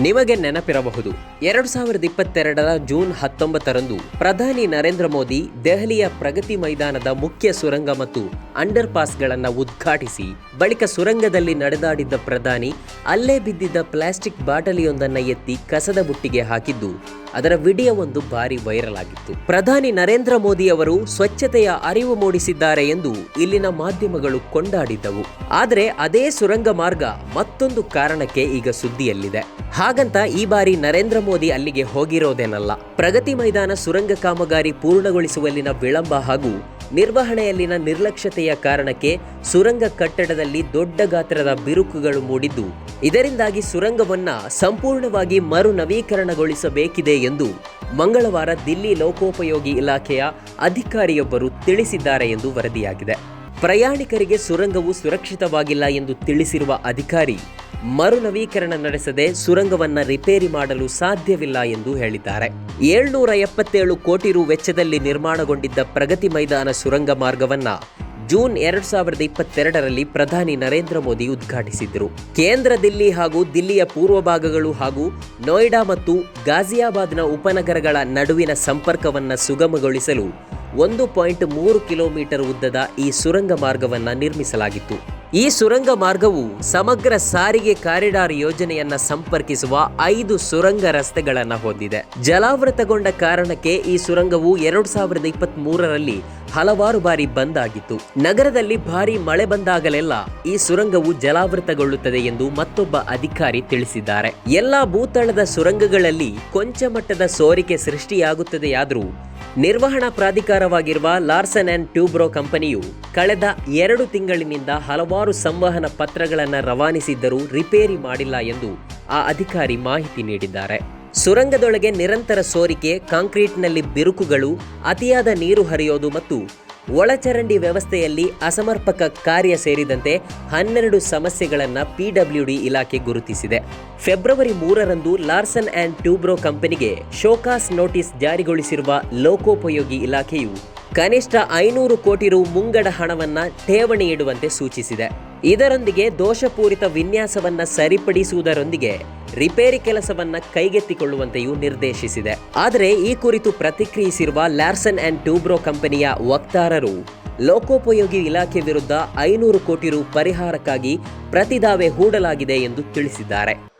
ನಿಮಗೆ ನೆನಪಿರಬಹುದು, ಎರಡು ಸಾವಿರದ ಇಪ್ಪತ್ತೆರಡರ ಜೂನ್ ಹತ್ತೊಂಬತ್ತರಂದು ಪ್ರಧಾನಿ ನರೇಂದ್ರ ಮೋದಿ ದೆಹಲಿಯ ಪ್ರಗತಿ ಮೈದಾನದ ಮುಖ್ಯ ಸುರಂಗ ಮತ್ತು ಅಂಡರ್ ಪಾಸ್ಗಳನ್ನು ಉದ್ಘಾಟಿಸಿ, ಬಳಿಕ ಸುರಂಗದಲ್ಲಿ ನಡೆದಾಡಿದ್ದ ಪ್ರಧಾನಿ ಅಲ್ಲೇ ಬಿದ್ದಿದ್ದ ಪ್ಲಾಸ್ಟಿಕ್ ಬಾಟಲಿಯೊಂದನ್ನು ಎತ್ತಿ ಕಸದ ಬುಟ್ಟಿಗೆ ಹಾಕಿದ್ದು, ಅದರ ವಿಡಿಯೋ ಒಂದು ಬಾರಿ ವೈರಲ್ ಆಗಿತ್ತು. ಪ್ರಧಾನಿ ನರೇಂದ್ರ ಮೋದಿ ಅವರು ಸ್ವಚ್ಛತೆಯ ಅರಿವು ಮೂಡಿಸಿದ್ದಾರೆ ಎಂದು ಇಲ್ಲಿನ ಮಾಧ್ಯಮಗಳು ಕೊಂಡಾಡಿದ್ದವು. ಆದರೆ, ಅದೇ ಸುರಂಗ ಮಾರ್ಗ ಮತ್ತೊಂದು ಕಾರಣಕ್ಕೆ ಈಗ ಸುದ್ದಿಯಲ್ಲಿದೆ. ಹಾಗಂತ ಈ ಬಾರಿ ನರೇಂದ್ರ ಮೋದಿ ಅಲ್ಲಿಗೆ ಹೋಗಿರೋದೇನಲ್ಲ. ಪ್ರಗತಿ ಮೈದಾನ ಸುರಂಗ ಕಾಮಗಾರಿ ಪೂರ್ಣಗೊಳಿಸುವಲ್ಲಿನ ವಿಳಂಬ ಹಾಗೂ ನಿರ್ವಹಣೆಯಲ್ಲಿನ ನಿರ್ಲಕ್ಷ್ಯತೆಯ ಕಾರಣಕ್ಕೆ ಸುರಂಗ ಕಟ್ಟಡದಲ್ಲಿ ದೊಡ್ಡ ಗಾತ್ರದ ಬಿರುಕುಗಳು ಮೂಡಿದ್ದು, ಇದರಿಂದಾಗಿ ಸುರಂಗವನ್ನ ಸಂಪೂರ್ಣವಾಗಿ ಮರು ನವೀಕರಣಗೊಳಿಸಬೇಕಿದೆ ಎಂದು ಮಂಗಳವಾರ ದಿಲ್ಲಿ ಲೋಕೋಪಯೋಗಿ ಇಲಾಖೆಯ ಅಧಿಕಾರಿಯೊಬ್ಬರು ತಿಳಿಸಿದ್ದಾರೆ ಎಂದು ವರದಿಯಾಗಿದೆ. ಪ್ರಯಾಣಿಕರಿಗೆ ಸುರಂಗವು ಸುರಕ್ಷಿತವಾಗಿಲ್ಲ ಎಂದು ತಿಳಿಸಿರುವ ಅಧಿಕಾರಿ ಮರು ನವೀಕರಣ ನಡೆಸದೆ ಸುರಂಗವನ್ನ ರಿಪೇರಿ ಮಾಡಲು ಸಾಧ್ಯವಿಲ್ಲ ಎಂದು ಹೇಳಿದ್ದಾರೆ. ಏಳ್ನೂರ ಎಪ್ಪತ್ತೇಳು ಕೋಟಿ ರು ವೆಚ್ಚದಲ್ಲಿ ನಿರ್ಮಾಣಗೊಂಡಿದ್ದ ಪ್ರಗತಿ ಮೈದಾನ ಸುರಂಗ ಮಾರ್ಗವನ್ನ ಜೂನ್ ಎರಡ್ ಸಾವಿರದ ಇಪ್ಪತ್ತೆರಡರಲ್ಲಿ ಪ್ರಧಾನಿ ನರೇಂದ್ರ ಮೋದಿ ಉದ್ಘಾಟಿಸಿದ್ದರು ಕೇಂದ್ರ ದಿಲ್ಲಿ ಹಾಗೂ ದಿಲ್ಲಿಯ ಪೂರ್ವ ಭಾಗಗಳು ಹಾಗೂ ನೋಯ್ಡಾ ಮತ್ತು ಗಾಜಿಯಾಬಾದ್ನ ಉಪನಗರಗಳ ನಡುವಿನ ಸಂಪರ್ಕವನ್ನ ಸುಗಮಗೊಳಿಸಲು ಒಂದು ಪಾಯಿಂಟ್ ಮೂರು ಕಿಲೋಮೀಟರ್ ಉದ್ದದ ಈ ಸುರಂಗ ಮಾರ್ಗವನ್ನ ನಿರ್ಮಿಸಲಾಗಿತ್ತು. ಈ ಸುರಂಗ ಮಾರ್ಗವು ಸಮಗ್ರ ಸಾರಿಗೆ ಕಾರಿಡಾರ್ ಯೋಜನೆಯನ್ನ ಸಂಪರ್ಕಿಸುವ ಐದು ಸುರಂಗ ರಸ್ತೆಗಳನ್ನ ಹೊಂದಿದೆ. ಜಲಾವೃತಗೊಂಡ ಕಾರಣಕ್ಕೆ ಈ ಸುರಂಗವು ಎರಡು ಸಾವಿರದ ಇಪ್ಪತ್ತ್ ಮೂರರಲ್ಲಿ ಹಲವಾರು ಬಾರಿ ಬಂದ್ ಆಗಿತ್ತು ನಗರದಲ್ಲಿ ಭಾರಿ ಮಳೆ ಬಂದಾಗಲೆಲ್ಲ ಈ ಸುರಂಗವು ಜಲಾವೃತಗೊಳ್ಳುತ್ತದೆ ಎಂದು ಮತ್ತೊಬ್ಬ ಅಧಿಕಾರಿ ತಿಳಿಸಿದ್ದಾರೆ. ಎಲ್ಲಾ ಭೂತಳದ ಸುರಂಗಗಳಲ್ಲಿ ಕೊಂಚ ಮಟ್ಟದ ಸೋರಿಕೆ ಸೃಷ್ಟಿಯಾಗುತ್ತದೆಯಾದರೂ ನಿರ್ವಹಣಾ ಪ್ರಾಧಿಕಾರವಾಗಿರುವ ಲಾರ್ಸನ್ ಅಂಡ್ ಟ್ಯೂಬ್ರೋ ಕಂಪನಿಯು ಕಳೆದ ಎರಡು ತಿಂಗಳಿನಿಂದ ಹಲವಾರು ಸಂವಹನ ಪತ್ರಗಳನ್ನು ರವಾನಿಸಿದ್ದರೂ ರಿಪೇರಿ ಮಾಡಿಲ್ಲ ಎಂದು ಆ ಅಧಿಕಾರಿ ಮಾಹಿತಿ ನೀಡಿದ್ದಾರೆ. ಸುರಂಗದೊಳಗೆ ನಿರಂತರ ಸೋರಿಕೆ, ಕಾಂಕ್ರೀಟ್ನಲ್ಲಿ ಬಿರುಕುಗಳು, ಅತಿಯಾದ ನೀರು ಹರಿಯೋದು ಮತ್ತು ಒಳಚರಂಡಿ ವ್ಯವಸ್ಥೆಯಲ್ಲಿ ಅಸಮರ್ಪಕ ಕಾರ್ಯ ಸೇರಿದಂತೆ ಹನ್ನೆರಡು ಸಮಸ್ಯೆಗಳನ್ನು ಪಿಡಬ್ಲ್ಯೂಡಿ ಇಲಾಖೆ ಗುರುತಿಸಿದೆ. ಫೆಬ್ರವರಿ ಮೂರರಂದು ಲಾರ್ಸನ್ ಆ್ಯಂಡ್ ಟ್ಯೂಬ್ರೋ ಕಂಪನಿಗೆ ಶೋಕಾಸ್ ನೋಟಿಸ್ ಜಾರಿಗೊಳಿಸಿರುವ ಲೋಕೋಪಯೋಗಿ ಇಲಾಖೆಯು ಕನಿಷ್ಠ ಐನೂರು ಕೋಟಿ ರು ಮುಂಗಡ ಹಣವನ್ನು ಠೇವಣಿ ಇಡುವಂತೆ ಸೂಚಿಸಿದೆ. ಇದರೊಂದಿಗೆ ದೋಷಪೂರಿತ ವಿನ್ಯಾಸವನ್ನ ಸರಿಪಡಿಸುವುದರೊಂದಿಗೆ ರಿಪೇರಿ ಕೆಲಸವನ್ನ ಕೈಗೆತ್ತಿಕೊಳ್ಳುವಂತೆಯೂ ನಿರ್ದೇಶಿಸಿದೆ. ಆದರೆ ಈ ಕುರಿತು ಪ್ರತಿಕ್ರಿಯಿಸಿರುವ ಲ್ಯಾರ್ಸನ್ ಅಂಡ್ ಟ್ಯೂಬ್ರೋ ಕಂಪನಿಯ ವಕ್ತಾರರು, ಲೋಕೋಪಯೋಗಿ ಇಲಾಖೆ ವಿರುದ್ಧ ಐನೂರು ಕೋಟಿ ರು ಪರಿಹಾರಕ್ಕಾಗಿ ಪ್ರತಿದಾವೆ ಹೂಡಲಾಗಿದೆ ಎಂದು ತಿಳಿಸಿದ್ದಾರೆ.